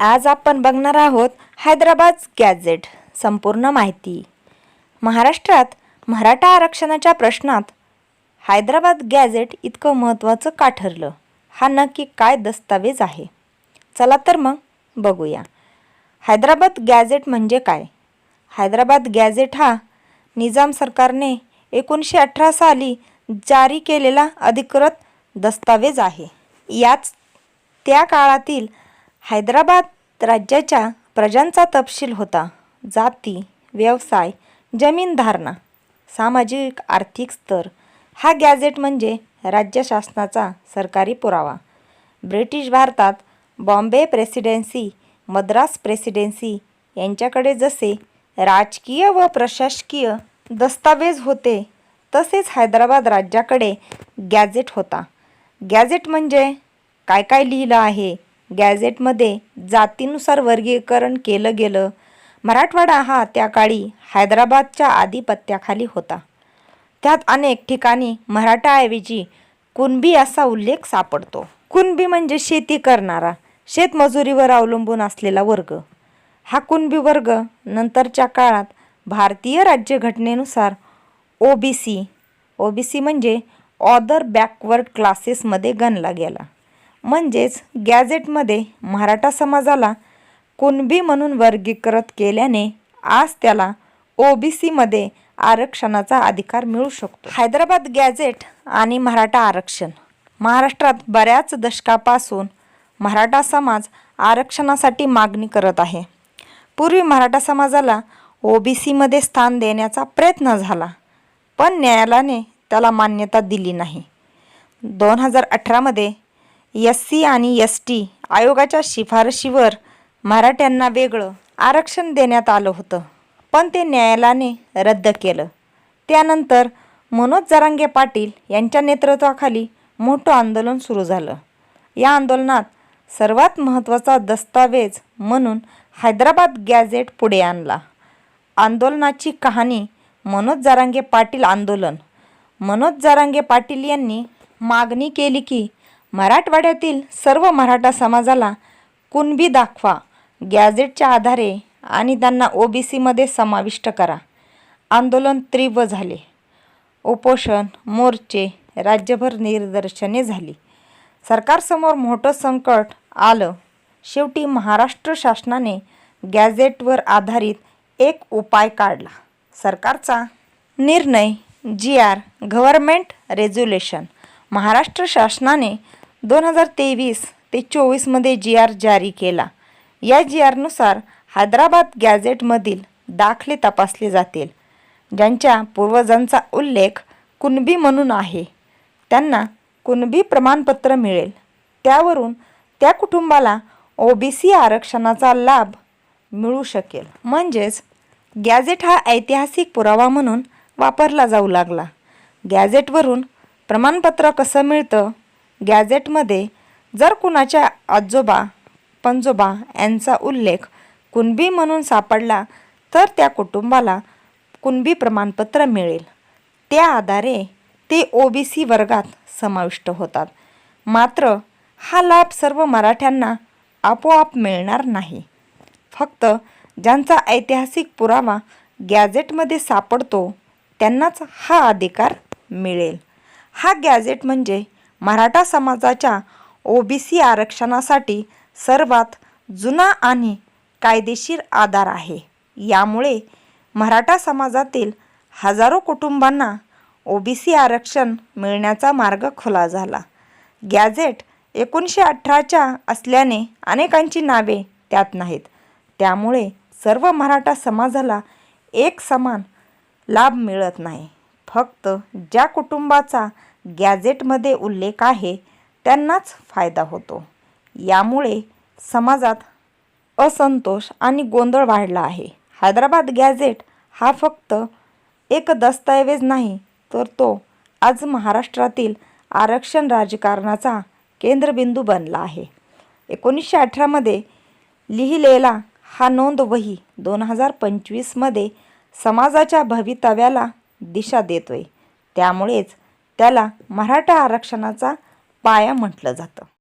आज आपण बघणार आहोत हैदराबाद गॅझेट संपूर्ण माहिती. महाराष्ट्रात मराठा आरक्षणाच्या प्रश्नात हैदराबाद गॅझेट इतकं महत्त्वाचं का ठरलं? हा नक्की काय दस्तावेज आहे? चला तर मग बघूया. हैदराबाद गॅझेट म्हणजे काय? हैदराबाद गॅझेट हा निजाम सरकारने एकोणीसशे अठरा साली जारी केलेला अधिकृत दस्तावेज आहे. याच त्या काळातील हैदराबाद राज्याच्या प्रजांचा तपशील होता. जाती व्यवसाय जमीन धारणा सामाजिक आर्थिक स्तर. हा गॅझेट म्हणजे राज्य शासनाचा सरकारी पुरावा. ब्रिटिश भारतात बॉम्बे प्रेसिडेन्सी मद्रास प्रेसिडेन्सी यांच्याकडे जसे राजकीय व प्रशासकीय दस्तावेज होते तसेच हैदराबाद राज्याकडे गॅझेट होता. गॅझेट म्हणजे काय काय लिहिलं आहे? गॅझेटमध्ये जातीनुसार वर्गीकरण केलं गेलं. मराठवाडा हा त्या काळी हैदराबादच्या आधिपत्याखाली होता. त्यात अनेक ठिकाणी मराठाऐवजी कुणबी असा उल्लेख सापडतो. कुणबी म्हणजे शेती करणारा शेतमजुरीवर अवलंबून असलेला वर्ग. हा कुणबी वर्ग नंतरच्या काळात भारतीय राज्यघटनेनुसार O B C O B C म्हणजे ऑदर बॅकवर्ड क्लासेसमध्ये गणला गेला. म्हणजेच गॅझेटमध्ये मराठा समाजाला कुणबी म्हणून वर्गीकृत केल्याने आज त्याला ओ बी सीमध्ये आरक्षणाचा अधिकार मिळू शकतो. हैदराबाद गॅझेट आणि मराठा आरक्षण. महाराष्ट्रात बऱ्याच दशकापासून मराठा समाज आरक्षणासाठी मागणी करत आहे. पूर्वी मराठा समाजाला ओ बी सीमध्ये स्थान देण्याचा प्रयत्न झाला पण न्यायालयाने त्याला मान्यता दिली नाही. दोन हजार अठरामध्ये एस सी आणि एस टी आयोगाच्या शिफारशीवर मराठ्यांना वेगळं आरक्षण देण्यात आलं होतं. पण ते न्यायालयाने रद्द केलं. त्यानंतर मनोज जरांगे पाटील यांच्या नेतृत्वाखाली मोठं आंदोलन सुरू झालं. या आंदोलनात सर्वात महत्त्वाचा दस्तावेज म्हणून हैदराबाद गॅझेट पुढे आणला. आंदोलनाची कहाणी मनोज जरांगे पाटील आंदोलन. मनोज जरांगे पाटील यांनी मागणी केली की मराठवाड्यातील सर्व मराठा समाजाला कुणबी दाखवा गॅझेटच्या आधारे आणि त्यांना ओ बी सीमध्ये समाविष्ट करा. आंदोलन तीव्र झाले. उपोषण मोर्चे राज्यभर निदर्शने झाली. सरकारसमोर मोठं संकट आलं. शेवटी महाराष्ट्र शासनाने गॅझेटवर आधारित एक उपाय काढला. सरकारचा निर्णय G R government resolution. Maharashtra शासनाने दोन हजार तेवीस ते चोवीसमध्ये जी आर जारी केला. या जी आरनुसार हैदराबाद गॅझेटमधील दाखले तपासले जातील. ज्यांच्या पूर्वजांचा उल्लेख कुणबी म्हणून आहे. त्यांना कुणबी प्रमाणपत्र मिळेल. त्यावरून त्या कुटुंबाला ओ बी सी आरक्षणाचा लाभ मिळू शकेल. म्हणजेच गॅझेट हा ऐतिहासिक पुरावा म्हणून वापरला जाऊ लागला. गॅझेटवरून प्रमाणपत्र कसं मिळतं? गॅझेटमध्ये जर कुणाच्या आजोबा पंजोबा यांचा उल्लेख कुणबी म्हणून सापडला तर त्या कुटुंबाला कुणबी प्रमाणपत्र मिळेल. त्या आधारे ते ओ बी सी वर्गात समाविष्ट होतात. मात्र हा लाभ सर्व मराठ्यांना आपोआप मिळणार नाही. फक्त ज्यांचा ऐतिहासिक पुरावा गॅझेटमध्ये सापडतो त्यांनाच हा अधिकार मिळेल. हा गॅझेट म्हणजे मराठा समाजाच्या ओ बी सी आरक्षणासाठी सर्वात जुना आणि कायदेशीर आधार आहे. यामुळे मराठा समाजातील हजारो कुटुंबांना ओ बी सी आरक्षण मिळण्याचा मार्ग खुला झाला. गॅझेट एकोणीसशे अठराच्या असल्याने अनेकांची नावे त्यात नाहीत. त्यामुळे सर्व मराठा समाजाला एक समान लाभ मिळत नाही. फक्त ज्या कुटुंबाचा गॅझेटमध्ये उल्लेख आहे त्यांनाच फायदा होतो. यामुळे समाजात असंतोष आणि गोंधळ वाढला आहे. हैदराबाद गॅझेट हा फक्त एक दस्तऐवज नाही तर तो आज महाराष्ट्रातील आरक्षण राजकारणाचा केंद्रबिंदू बनला आहे. एकोणीसशे अठरामध्ये लिहिलेला हा नोंद वही दोन हजार पंचवीसमध्ये समाजाच्या भवितव्याला दिशा देतोय. त्यामुळेच त्याला मराठा आरक्षणाचा पाया म्हटलं जातं.